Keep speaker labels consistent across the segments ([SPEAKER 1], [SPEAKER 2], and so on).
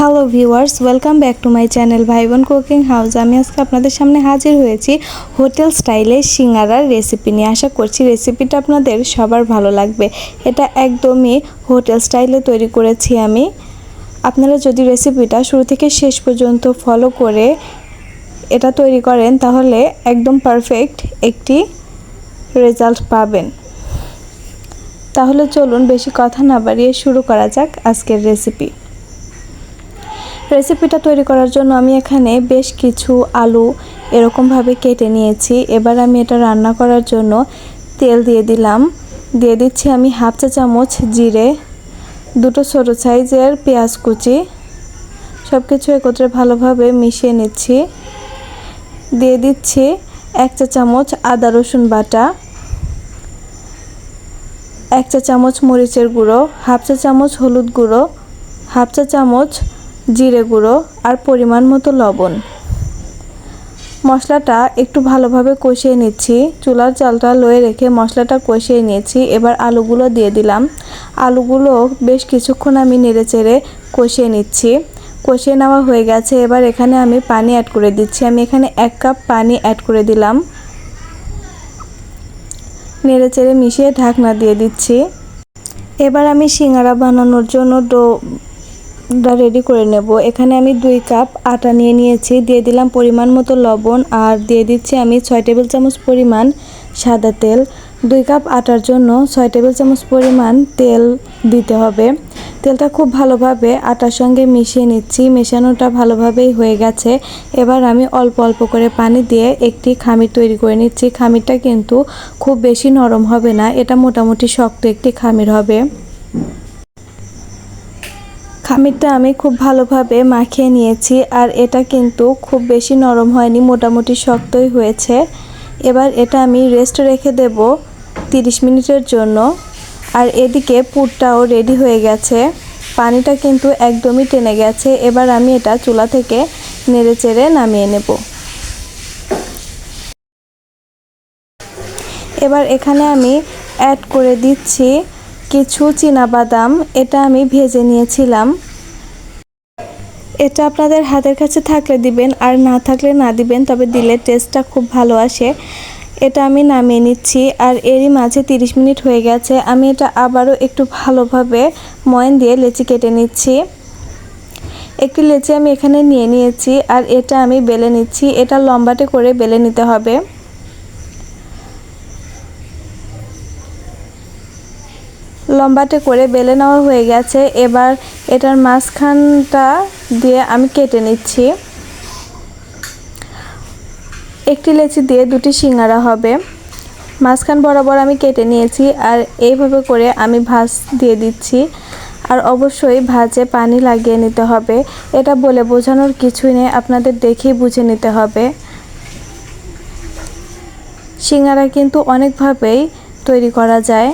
[SPEAKER 1] Hello viewers welcome back to my channel Bhai Bon cooking house আমি আজকে আপনাদের সামনে হাজির হয়েছি হোটেল স্টাইলে সিঙ্গারার রেসিপি নিয়ে। আশা করছি রেসিপিটা আপনাদের সবার ভালো লাগবে। এটা একদমই হোটেল স্টাইলে তৈরি করেছি আমি। আপনারা যদি রেসিপিটা শুরু থেকে শেষ পর্যন্ত ফলো করে এটা তৈরি করেন, তাহলে একদম পারফেক্ট একটি রেজাল্ট পাবেন। তাহলে চলুন, বেশি কথা না বাড়িয়ে শুরু করা যাক আজকের রেসিপি রেসিপিটা তৈরি করার জন্য আমি এখানে বেশ কিছু আলু এরকমভাবে কেটে নিয়েছি। এবার আমি এটা রান্না করার জন্য তেল দিয়ে দিলাম। দিয়ে দিচ্ছি আমি হাফ চা চামচ জিরে, দুটো ছোটো সাইজের পেঁয়াজ কুচি। সব কিছু একত্রে ভালোভাবে মিশিয়ে নিচ্ছি। দিয়ে দিচ্ছি এক চা চামচ আদা রসুন বাটা, এক চা চামচ মরিচের গুঁড়ো, হাফ চা চামচ হলুদ গুঁড়ো, হাফ চা চামচ জিরে গুঁড়ো আর পরিমাণ মতো লবণ। মশলাটা একটু ভালোভাবে কষিয়ে নিচ্ছি। চুলার চালটা লয়ে রেখে মশলাটা কষিয়ে নিয়েছি। এবার আলুগুলো দিয়ে দিলাম। আলুগুলো বেশ কিছুক্ষণ আমি নেড়ে চেড়ে কষিয়ে নিচ্ছি। কষিয়ে নেওয়া হয়ে গেছে। এবার এখানে আমি পানি অ্যাড করে দিচ্ছি। আমি এখানে এক কাপ পানি অ্যাড করে দিলাম। নেড়ে চেড়ে মিশিয়ে ঢাকনা দিয়ে দিচ্ছি। এবার আমি সিঙ্গারা বানানোর জন্য ডো ডা রেডি করে নেব। এখানে আমি দুই কাপ আটা নিয়ে নিয়েছি। দিয়ে দিলাম পরিমাণ মতো লবণ আর দিয়ে দিচ্ছি আমি ছয় টেবিল চামচ পরিমাণ সাদা তেল। দুই কাপ আটার জন্য ছয় টেবিল চামচ পরিমাণ তেল দিতে হবে। তেলটা খুব ভালোভাবে আটার সঙ্গে মিশিয়ে নিচ্ছি। মেশানোটা ভালোভাবেই হয়ে গেছে। এবার আমি অল্প অল্প করে পানি দিয়ে একটি খামির তৈরি করে নিচ্ছি। খামিরটা কিন্তু খুব বেশি নরম হবে না। এটা মোটামুটি শক্ত একটি খামির হবে। খামিরটা আমি খুব ভালোভাবে মাখিয়ে নিয়েছি আর এটা কিন্তু খুব বেশি নরম হয়নি, মোটামুটি শক্তই হয়েছে। এবার এটা আমি রেস্ট রেখে দেব তিরিশ মিনিটের জন্য। আর এদিকে পুরটাও রেডি হয়ে গেছে। পানিটা কিন্তু একদমই টেনে গেছে। এবার আমি এটা চুলা থেকে নেড়ে চেড়ে নামিয়ে নেব। এবার এখানে আমি অ্যাড করে দিচ্ছি কিছু বাদাম এটা আমি ভেজে নিয়েছিলাম। এটা আপনাদের হাতের কাছে থাকলে দিবেন, আর না থাকলে না দিবেন, তবে দিলে টেস্টটা খুব ভালো আসে। এটা আমি নামিয়ে নিচ্ছি, আর এরই মাঝে 30 মিনিট হয়ে গেছে, আমি এটা আবারও একটু ভালোভাবে ময়ন দিয়ে লেচি কেটে নিচ্ছি। একটি লেচি আমি এখানে নিয়ে নিয়েছি, আর এটা আমি বেলে নিচ্ছি, এটা লম্বাটে করে বেলে নিতে হবে। লম্বাটে করে বেলে নেওয়া হয়ে গেছে। এবার এটার মাঝখানটা দিয়ে আমি কেটে নিচ্ছি। একটি লেচি দিয়ে দুটি সিঙ্গারা হবে। মাঝখান বরাবর আমি কেটে নিয়েছি আর এইভাবে করে আমি ভাজ দিয়ে দিচ্ছি। আর অবশ্যই ভাজে পানি লাগিয়ে নিতে হবে। এটা বলে বোঝানোর কিছুই নেই, আপনাদের দেখেই বুঝে নিতে হবে। সিঙ্গারা কিন্তু অনেকভাবেই তৈরি করা যায়।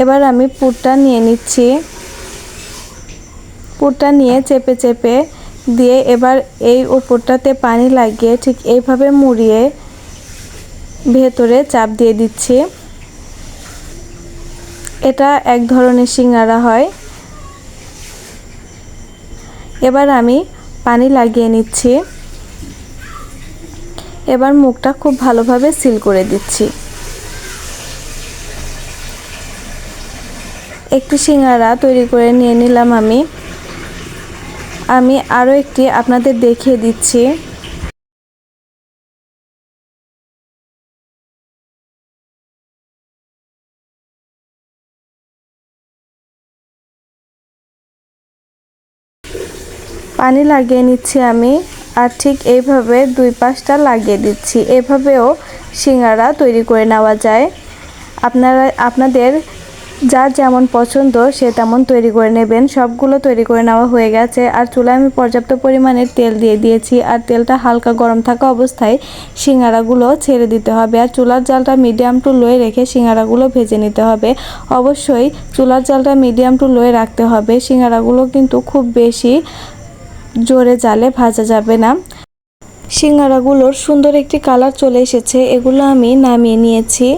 [SPEAKER 1] এবার আমি পুরটা নিয়ে নিচ্ছি। পুরটা নিয়ে চেপে চেপে দিয়ে এবার এই ওপরটাতে পানি লাগিয়ে ঠিক এইভাবে মুড়িয়ে ভেতরে চাপ দিয়ে দিচ্ছি। এটা এক ধরনের সিঙ্গারা হয়। এবার আমি পানি লাগিয়ে নিচ্ছি। এবার মুখটা খুব ভালোভাবে সিল করে দিচ্ছি। একটি সিঙ্গারা তৈরি করে নিয়ে নিলাম আমি। আমি আরও একটি আপনাদের দেখিয়ে দিচ্ছি। পানি লাগিয়ে নিচ্ছি আমি, আর ঠিক এইভাবে দুই পাশটা লাগিয়ে দিচ্ছি। এভাবেও সিঙ্গারা তৈরি করে নেওয়া যায়। আপনারা, আপনাদের যার যেমন পছন্দ, সে তেমন তৈরি করে নেবেন। সবগুলো তৈরি করে নেওয়া হয়ে গেছে। আর চুলায় আমি পর্যাপ্ত পরিমাণের তেল দিয়ে দিয়েছি। আর তেলটা হালকা গরম থাকা অবস্থায় সিঙ্গারাগুলো ছেড়ে দিতে হবে। আর চুলার জালটা মিডিয়াম টু লোয়ে রেখে সিঙ্গারাগুলো ভেজে নিতে হবে। অবশ্যই চুলার জালটা মিডিয়াম টু লোয়ে রাখতে হবে। সিঙ্গারাগুলো কিন্তু খুব বেশি জোরে জালে ভাজা যাবে না। সিঙ্গারাগুলোর সুন্দর একটি কালার চলে এসেছে। এগুলো আমি নামিয়ে নিয়েছি।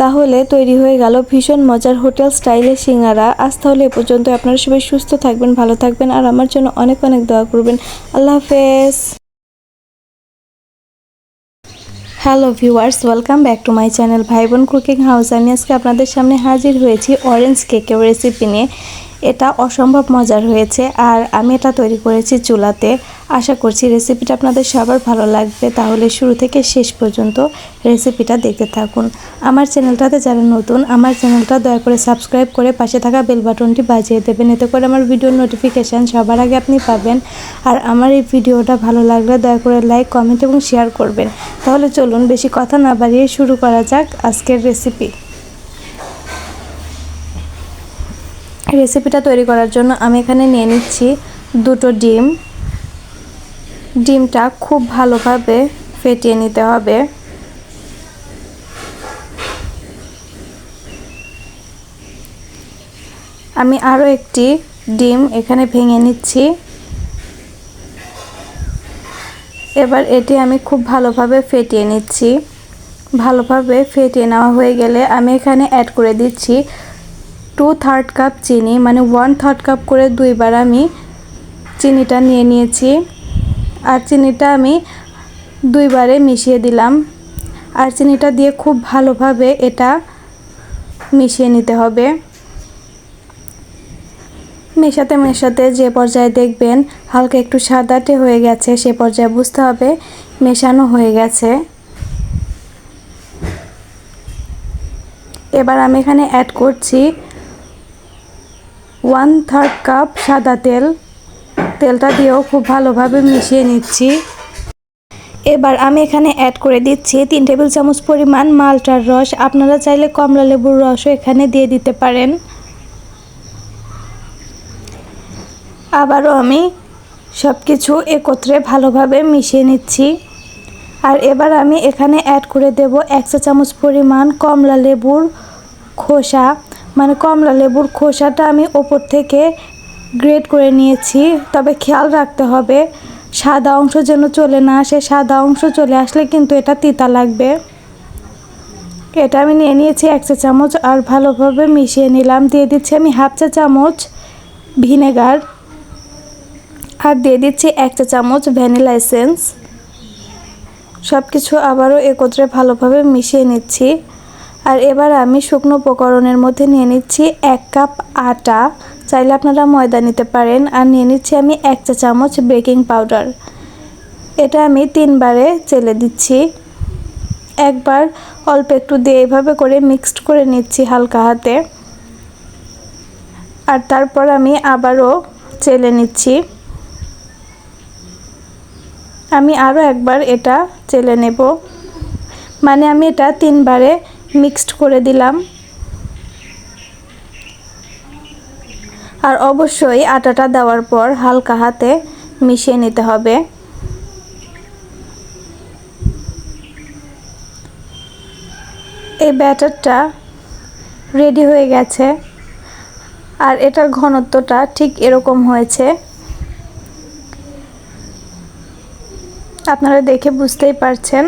[SPEAKER 1] তাহলে তৈরি হয়ে গেল ভীষণ মজার হোটেল স্টাইলের সিঙ্গারা। আজ তাহলে এ পর্যন্ত। আপনারা সবাই সুস্থ থাকবেন, ভালো থাকবেন, আর আমার জন্য অনেক অনেক দোয়া করবেন। আল্লাহ হাফেজ। Hello viewers, welcome back to my channel Bhai Bon cooking house. আমি আজকে আপনাদের সামনে হাজির হয়েছি অরেঞ্জ কেকের রেসিপি নিয়ে। এটা অসম্ভব মজার হয়েছে আর আমি এটা তৈরি করেছি চুলাতে। আশা করছি রেসিপিটা আপনাদের সবার ভালো লাগবে। তাহলে শুরু থেকে শেষ পর্যন্ত রেসিপিটা দেখতে থাকুন। আমার চ্যানেলটাতে যারা নতুন, আমার চ্যানেলটা দয়া করে সাবস্ক্রাইব করে পাশে থাকা বেল বাটনটি বাজিয়ে দেবেন। এতে করে আমার ভিডিওর নোটিফিকেশান সবার আগে আপনি পাবেন। আর আমার এই ভিডিওটা ভালো লাগলে দয়া করে লাইক কমেন্ট এবং শেয়ার করবেন। তাহলে চলুন, বেশি কথা না বাড়িয়ে শুরু করা যাক আজকের রেসিপি রেসিপিটা তৈরি করার জন্য আমি এখানে নিয়ে নিচ্ছি দুটো ডিম। ডিমটা খুব ভালোভাবে ফেটিয়ে নিতে হবে। আমি আরও একটি ডিম এখানে ভেঙে নিচ্ছি। এবার এটি আমি খুব ভালোভাবে ফেটিয়ে নিচ্ছি। ভালোভাবে ফেটিয়ে নেওয়া হয়ে গেলে আমি এখানে অ্যাড করে দিচ্ছি টু থার্ড কাপ চিনি মানে ওয়ান থার্ড কাপ করে দুইবার আমি চিনিটা নিয়ে নিয়েছি। আর চিনিটা আমি দুইবারে মিশিয়ে দিলাম। আর চিনিটা দিয়ে খুব ভালোভাবে এটা মিশিয়ে নিতে হবে। মেশাতে মেশাতে যে পর্যায়ে দেখবেন হালকা একটু সাদাটে হয়ে গেছে, সে পর্যায়ে বুঝতে হবে মেশানো হয়ে গেছে। এবার আমি এখানে অ্যাড করছি ওয়ান থার্ড কাপ সাদা তেল। তেলটা দিয়েও খুব ভালোভাবে মিশিয়ে নিচ্ছি। এবার আমি এখানে অ্যাড করে দিচ্ছি তিন টেবিল চামচ পরিমাণ মালটার রস। আপনারা চাইলে কমলা লেবুর রসও এখানে দিয়ে দিতে পারেন। আবারও আমি সব কিছু একত্রে ভালোভাবে মিশিয়ে নিচ্ছি। আর এবার আমি এখানে অ্যাড করে দেব এক চা চামচ পরিমাণ কমলা লেবুর খোসা। মানে কমলা লেবুর খোসাটা আমি ওপর থেকে গ্রেড করে নিয়েছি। তবে খেয়াল রাখতে হবে, সাদা অংশ যেন চলে না আসে। সাদা অংশ চলে আসলে কিন্তু এটা তিতা লাগবে। এটা আমি নিয়ে নিয়েছি এক চা চামচ আর ভালোভাবে মিশিয়ে নিলাম। দিয়ে দিচ্ছি আমি হাফ চা চামচ ভিনেগার আর দিয়ে দিচ্ছি এক চা চামচ ভ্যানিলা এসেন্স। সব কিছু আবারও একত্রে ভালোভাবে মিশিয়ে নিচ্ছি। আর এবার আমি শুকনো উপকরণের মধ্যে নিয়ে নিচ্ছি এক কাপ আটা। চাইলে আপনারা ময়দা নিতে পারেন। আর নিয়ে নিচ্ছি আমি এক চা চামচ বেকিং পাউডার। এটা আমি তিনবারে চেলে দিচ্ছি। একবার অল্প একটু দিয়ে এইভাবে করে মিক্সড করে নিচ্ছি হালকা হাতে। আর তারপর আমি আবারও চেলে নিচ্ছি। আমি আরও একবার এটা চেলে নেব। মানে আমি এটা তিনবারে মিক্সড করে দিলাম। আর অবশ্যই আটাটা দেওয়ার পর হালকা হাতে মিশিয়ে নিতে হবে। এই ব্যাটারটা রেডি হয়ে গেছে। আর এটার ঘনত্বটা ঠিক এরকম হয়েছে। আপনারা দেখে বুঝতেই পারছেন।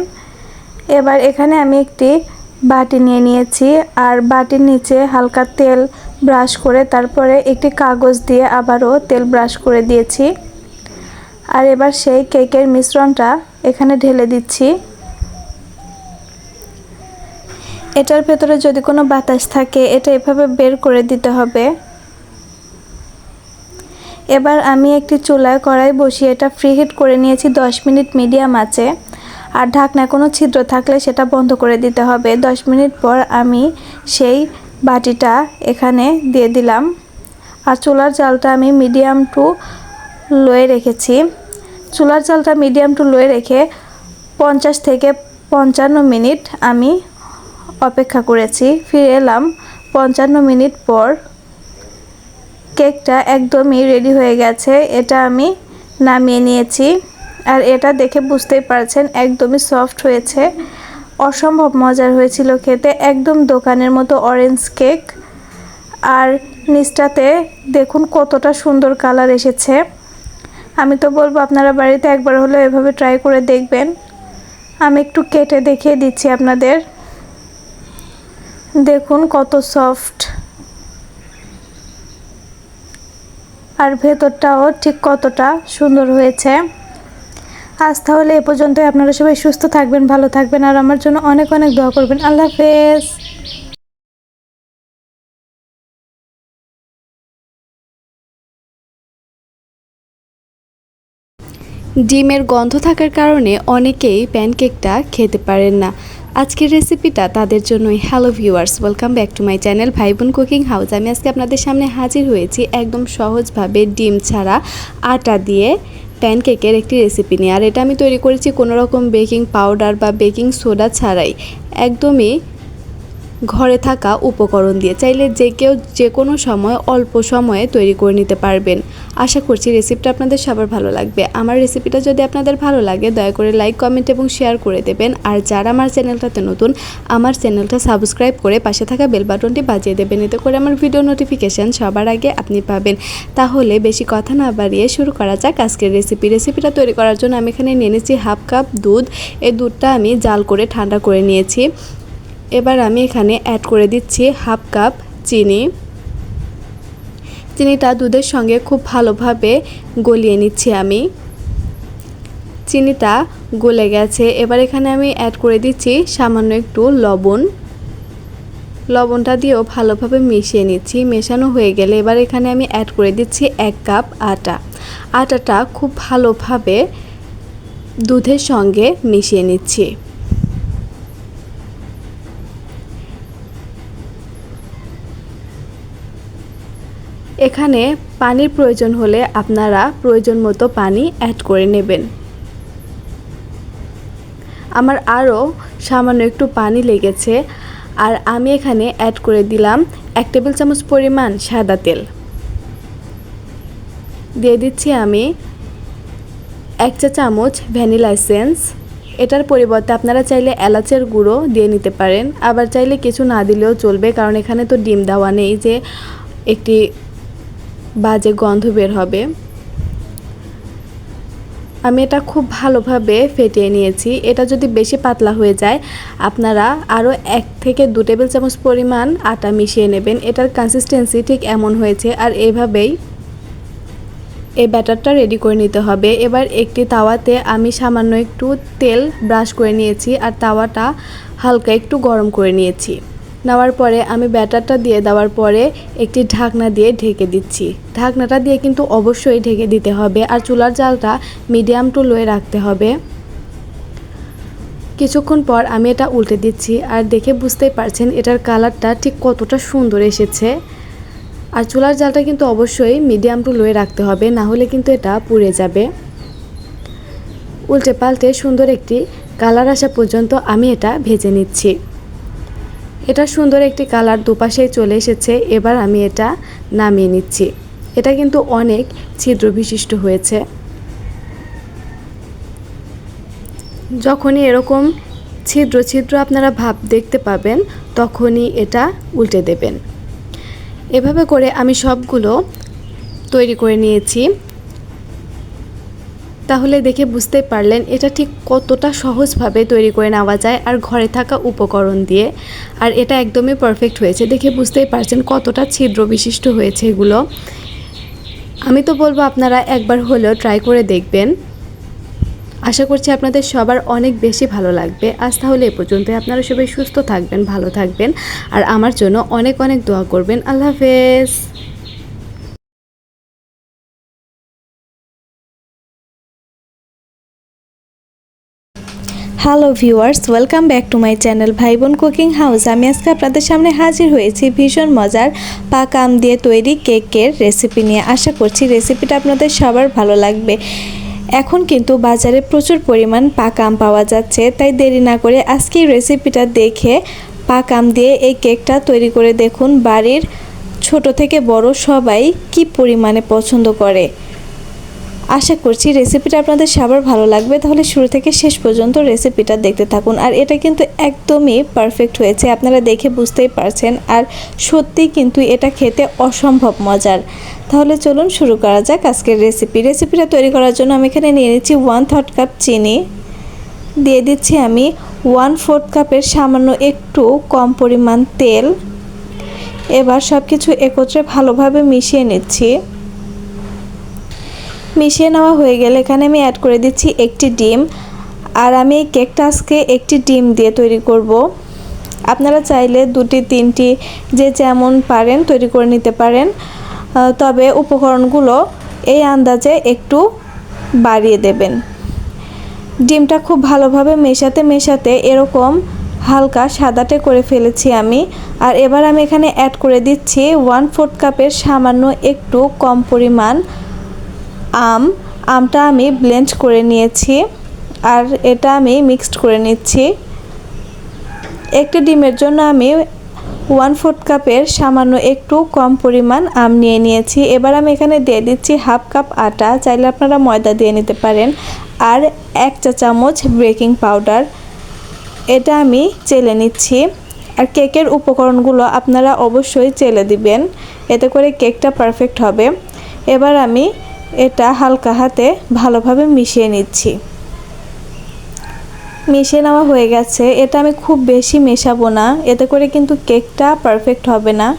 [SPEAKER 1] এবার এখানে আমি একটি বাটি নিয়ে নিয়েছি আর বাটির নিচে হালকা তেল ব্রাশ করে তারপরে একটি কাগজ দিয়ে আবারও তেল ব্রাশ করে দিয়েছি। আর এবার সেই কেকের মিশ্রণটা এখানে ঢেলে দিচ্ছি। এটার ভেতরে যদি কোনো বাতাস থাকে, এটা এভাবে বের করে দিতে হবে। এবার আমি একটি চুলায় কড়াই বসিয়ে এটা ফ্রি হিট করে নিয়েছি 10 মিনিট মিডিয়াম আছে আর ঢাকনায় কোনো ছিদ্র থাকলে সেটা বন্ধ করে দিতে হবে। 10 মিনিট পর আমি সেই বাটিটা এখানে দিয়ে দিলাম। আর চুলার জালটা আমি মিডিয়াম টু লোয়ে রেখেছি। চুলার জালটা মিডিয়াম টু লোয়ে রেখে পঞ্চাশ থেকে পঞ্চান্ন মিনিট আমি অপেক্ষা করেছি। ফিরে এলাম। পঞ্চান্ন মিনিট পর কেকটা একদমই রেডি হয়ে গেছে। এটা আমি নামিয়ে নিয়েছি। আর এটা দেখে বুঝতেই পারছেন, একদমই সফট হয়েছে। অসম্ভব মজার হয়েছিল খেতে, একদম দোকানের মতো অরেঞ্জ কেক আর নিচটাতে দেখুন কতটা সুন্দর কালার এসেছে। আমি তো বলব আপনারা বাড়িতে একবার হলেও এভাবে ট্রাই করে দেখবেন। আমি একটু কেটে দেখিয়ে দিচ্ছি আপনাদের। দেখুন কত সফট আর ভেতরটাও ঠিক কতটা সুন্দর হয়েছে। আজ তাহলে এ পর্যন্ত আপনারা সবাই সুস্থ থাকবেন, ভালো থাকবেন, আর আমার জন্য অনেক অনেক দোয়া করবেন। আল্লাহ হাফেজ।
[SPEAKER 2] ডিমের গন্ধ থাকার কারণে অনেকেই প্যানকেকটা খেতে পারেন না। আজকের রেসিপিটা তাদের জন্যই। Hello viewers welcome back to my channel Bhaibon cooking house আমি আজকে আপনাদের সামনে হাজির হয়েছি একদম সহজভাবে ডিম ছাড়া আটা দিয়ে। প্যানকেকের একটি রেসিপি নিয়ে। আর এটা আমি তৈরি করেছি কোনো রকম বেকিং পাউডার বা বেকিং সোডা ছাড়াই। একদমই ঘরে থাকা উপকরণ দিয়ে। চাইলে যে কেউ যে কোনো সময়, অল্প সময়ে তৈরি করে নিতে পারবেন। আশা করছি রেসিপিটা আপনাদের সবার ভালো লাগবে। আমার রেসিপিটা যদি আপনাদের ভালো লাগে, দয়া করে লাইক কমেন্ট এবং শেয়ার করে দেবেন। আর যারা আমার চ্যানেলটাতে নতুন, আমার চ্যানেলটা সাবস্ক্রাইব করে পাশে থাকা বেল বাটনটি বাজিয়ে দেবেন। এতে করে আমার ভিডিও নোটিফিকেশান সবার আগে আপনি পাবেন। তাহলে বেশি কথা না বাড়িয়ে শুরু করা যাক আজকের রেসিপি রেসিপিটা তৈরি করার জন্য আমি এখানে নিয়ে নিয়েছি হাফ কাপ দুধ। এই দুধটা আমি জাল করে ঠান্ডা করে নিয়েছি। এবার আমি এখানে অ্যাড করে দিচ্ছি হাফ কাপ চিনি। চিনিটা দুধের সঙ্গে খুব ভালোভাবে গলিয়ে নিচ্ছি আমি। চিনিটা গলে গেছে। এবার এখানে আমি অ্যাড করে দিচ্ছি সামান্য একটু লবণ। লবণটা দিয়েও ভালোভাবে মিশিয়ে নিচ্ছি। মেশানো হয়ে গেলে এবার এখানে আমি অ্যাড করে দিচ্ছি এক কাপ আটা। আটাটা খুব ভালোভাবে দুধের সঙ্গে মিশিয়ে নিচ্ছি। এখানে পানির প্রয়োজন হলে আপনারা প্রয়োজন মতো পানি অ্যাড করে নেবেন। আমার আরও সামান্য একটু পানি লেগেছে, আর আমি এখানে অ্যাড করে দিলাম এক টেবিল চামচ পরিমাণ সাদা তেল। দিয়ে দিচ্ছি আমি এক চা চামচ ভ্যানিলা এসেন্স। এটার পরিবর্তে আপনারা চাইলে এলাচের গুঁড়ো দিয়ে নিতে পারেন। আবার চাইলে কিছু না দিলেও চলবে, কারণ এখানে তো ডিম দেওয়া নেই যে একটি বাজে গন্ধ বের হবে। আমি এটা খুব ভালোভাবে ফেটিয়ে নিয়েছি। এটা যদি বেশি পাতলা হয়ে যায়, আপনারা আরও এক থেকে দু টেবিল চামচ পরিমাণ আটা মিশিয়ে নেবেন। এটার কনসিস্টেন্সি ঠিক এমন হয়েছে আর এইভাবেই এই ব্যাটারটা রেডি করে নিতে হবে। এবার একটি তাওয়াতে আমি সামান্য একটু তেল ব্রাশ করে নিয়েছি আর তাওয়াটা হালকা একটু গরম করে নিয়েছি। নেওয়ার পরে আমি ব্যাটারটা দিয়ে দেওয়ার পরে একটি ঢাকনা দিয়ে ঢেকে দিচ্ছি। ঢাকনাটা দিয়ে কিন্তু অবশ্যই ঢেকে দিতে হবে আর চুলার জালটা মিডিয়াম টু লোয়ে রাখতে হবে। কিছুক্ষণ পর আমি এটা উল্টে দিচ্ছি আর দেখে বুঝতেই পারছেন এটার কালারটা ঠিক কতটা সুন্দর এসেছে। আর চুলার জালটা কিন্তু অবশ্যই মিডিয়াম টু লোয়ে রাখতে হবে, না হলে কিন্তু এটা পুড়ে যাবে। উল্টে পাল্টে সুন্দর একটি কালার আসা পর্যন্ত আমি এটা ভেজে নিচ্ছি। এটা সুন্দর একটি কালার দুপাশেই চলে এসেছে, এবার আমি এটা নামিয়ে নিচ্ছি। এটা কিন্তু অনেক ছিদ্র বিশিষ্ট হয়েছে। যখনই এরকম ছিদ্র ছিদ্র আপনারা ভাব দেখতে পাবেন, তখনই এটা উল্টে দেবেন। এভাবে করে আমি সবগুলো তৈরি করে নিয়েছি। তাহলে দেখে বুঝতে পারলেন এটা ঠিক কতটা সহজভাবে তৈরি করে নেওয়া যায় আর ঘরে থাকা উপকরণ দিয়ে। আর এটা একদমই পারফেক্ট হয়েছে। দেখে বুঝতেই পারছেন কতটা ছিদ্র বিশিষ্ট হয়েছে এগুলো। আমি তো বলব আপনারা একবার হলেও ট্রাই করে দেখবেন। আশা করছি আপনাদের সবার অনেক বেশি ভালো লাগবে। আজ তাহলে এ পর্যন্ত। আপনারা সবাই সুস্থ থাকবেন, ভালো থাকবেন। আর আমার জন্য অনেক অনেক দোয়া করবেন। আল্লাহ হাফেজ।
[SPEAKER 1] Hello viewers welcome back to my channel Bhai Bon cooking house আমি আজকে আপনাদের সামনে হাজির হয়েছি ভীষণ মজার পাকা আম দিয়ে তৈরি কেকের রেসিপি নিয়ে। আশা করছি রেসিপিটা আপনাদের সবার ভালো লাগবে। এখন কিন্তু বাজারে প্রচুর পরিমাণ পাকা আম পাওয়া যাচ্ছে, তাই দেরি না করে আজকে রেসিপিটা দেখে পাকা আম দিয়ে এই কেকটা তৈরি করে দেখুন বাড়ির ছোট থেকে বড় সবাই কি পরিমাণে পছন্দ করে। আশা করছি রেসিপিটা আপনাদের সবার ভালো লাগবে। তাহলে শুরু থেকে শেষ পর্যন্ত রেসিপিটা দেখতে থাকুন। আর এটা কিন্তু একদমই পারফেক্ট হয়েছে, আপনারা দেখে বুঝতেই পারছেন। আর সত্যিই কিন্তু এটা খেতে অসম্ভব মজার। তাহলে চলুন শুরু করা যাক আজকের রেসিপি রেসিপিটা তৈরি করার জন্য আমি এখানে নিয়ে নিচ্ছি ওয়ান থার্ড কাপ চিনি। দিয়ে দিচ্ছি আমি ওয়ান ফোর্থ কাপের সামান্য একটু কম পরিমাণ তেল। এবার সব কিছু একত্রে ভালোভাবে মিশিয়ে নিচ্ছি। মিশিয়ে নেওয়া হয়ে গেলে এখানে আমি অ্যাড করে দিচ্ছি একটি ডিম। আর আমি এই কেকটা আজকে একটি ডিম দিয়ে তৈরি করব। আপনারা চাইলে দুটি, তিনটি, যে যেমন পারেন তৈরি করে নিতে পারেন। তবে উপকরণগুলো এই আন্দাজে একটু বাড়িয়ে দেবেন। ডিমটা খুব ভালোভাবে মেশাতে মেশাতে এরকম হালকা সাদাটে করে ফেলেছি আমি। আর এবার আমি এখানে অ্যাড করে দিচ্ছি ওয়ান ফোর্থ কাপের সামান্য একটু কম পরিমাণ আম, আমটা আমি ব্লেন্ড করে নিয়েছি আর এটা আমি মিক্সড করে নিচ্ছি। একটি ডিমের জন্য আমি ওয়ান ফোর্থ কাপের সামান্য একটু কম পরিমাণ আম নিয়ে নিয়েছি। এবার আমি এখানে দিয়ে দিচ্ছি হাফ কাপ আটা, চাইলে আপনারা ময়দা দিয়ে নিতে পারেন। আর এক চা চামচ বেকিং পাউডার এটা আমি চেলে নিচ্ছি। আর কেকের উপকরণগুলো আপনারা অবশ্যই চেলে দিবেন, এতে করে কেকটা পারফেক্ট হবে। এবার আমি এটা হালকা হাতে ভালোভাবে মিশিয়ে নিচ্ছি। মিশিয়ে নেওয়া হয়ে গেছে। এটা আমি খুব বেশি মেশাবো না। এতে করে কিন্তু কেকটা পারফেক্ট হবে না।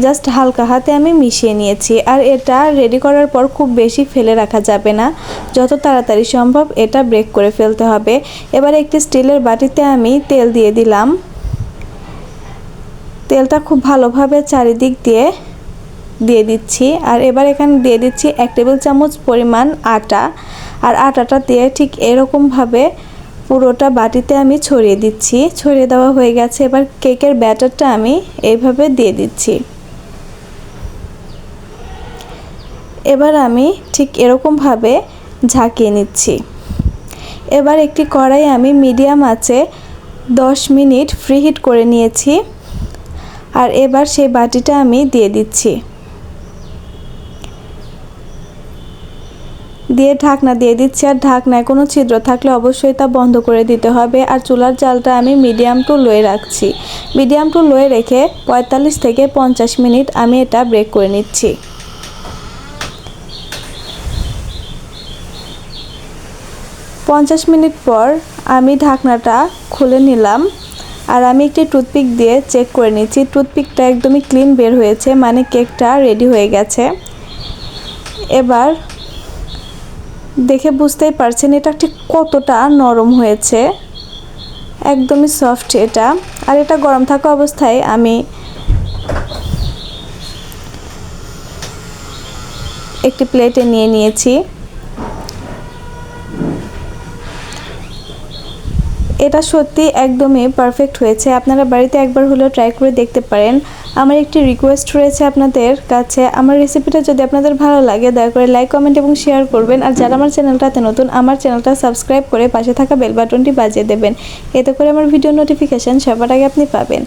[SPEAKER 1] জাস্ট হালকা হাতে আমি মিশিয়ে নিয়েছি। আর এটা রেডি করার পর খুব বেশি ফেলে রাখা যাবে না। যত তাড়াতাড়ি সম্ভব এটা ব্রেক করে ফেলতে হবে। এবার একটি স্টিলের বাটিতে আমি তেল দিয়ে দিলাম। তেলটা খুব ভালোভাবে চারিদিক দিয়ে দিয়ে দিচ্ছি। আর এবার এখানে দিয়ে দিচ্ছি এক টেবিল চামচ পরিমাণ আটা। আর আটাটা দিয়ে ঠিক এরকমভাবে পুরোটা বাটিতে আমি ছড়িয়ে দিচ্ছি। ছড়িয়ে দেওয়া হয়ে গেছে। এবার কেকের ব্যাটারটা আমি এইভাবে দিয়ে দিচ্ছি। এবার আমি ঠিক এরকমভাবে ঝাঁকিয়ে নিচ্ছি। এবার একটি কড়াই আমি মিডিয়াম আছে দশ মিনিট ফ্রি হিট করে নিয়েছি। আর এবার সেই বাটিটা আমি দিয়ে দিচ্ছি। দিয়ে ঢাকনা দিয়ে দিচ্ছি আর ঢাকনায় কোনো ছিদ্র থাকলে অবশ্যই তা বন্ধ করে দিতে হবে আর চুলার জালটা আমি মিডিয়াম টু লোয়ে রাখছি। মিডিয়াম টু লোয়ে রেখে পঁয়তাল্লিশ থেকে পঞ্চাশ মিনিট আমি এটা ব্রেক করে নিচ্ছি। পঞ্চাশ মিনিট পর আমি ঢাকনাটা খুলে নিলাম আর আমি একটি টুথপিক দিয়ে চেক করে নিচ্ছি। টুথপিকটা একদমই ক্লিন বের হয়েছে মানে কেকটা রেডি হয়ে গেছে। এবার দেখে বুঝতেই পারছেন এটা ঠিক কতটা নরম হয়েছে। একদমই সফট এটা। আর এটা গরম থাকা অবস্থায় আমি একটি প্লেটে নিয়ে নিয়েছি। এটা সত্যি একদমই পারফেক্ট হয়েছে। আপনারা বাড়িতে একবার হলেও ট্রাই করে দেখতে পারেন। আমার একটি রিকোয়েস্ট রয়েছে আপনাদের কাছে। আমার রেসিপিটা যদি আপনাদের ভালো লাগে, দয়া করে লাইক কমেন্ট এবং শেয়ার করবেন। আর যারা আমার চ্যানেলটাতে নতুন, আমার চ্যানেলটা সাবস্ক্রাইব করে পাশে থাকা বেল বাটনটি বাজিয়ে দেবেন। এতে করে আমার ভিডিও নোটিফিকেশান সবার আগে আপনি পাবেন।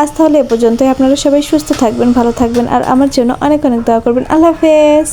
[SPEAKER 1] আজ তাহলে এ পর্যন্তই। আপনারা সবাই সুস্থ থাকবেন, ভালো থাকবেন। আর আমার জন্য অনেক অনেক দোয়া করবেন। আল্লাহ হাফেজ।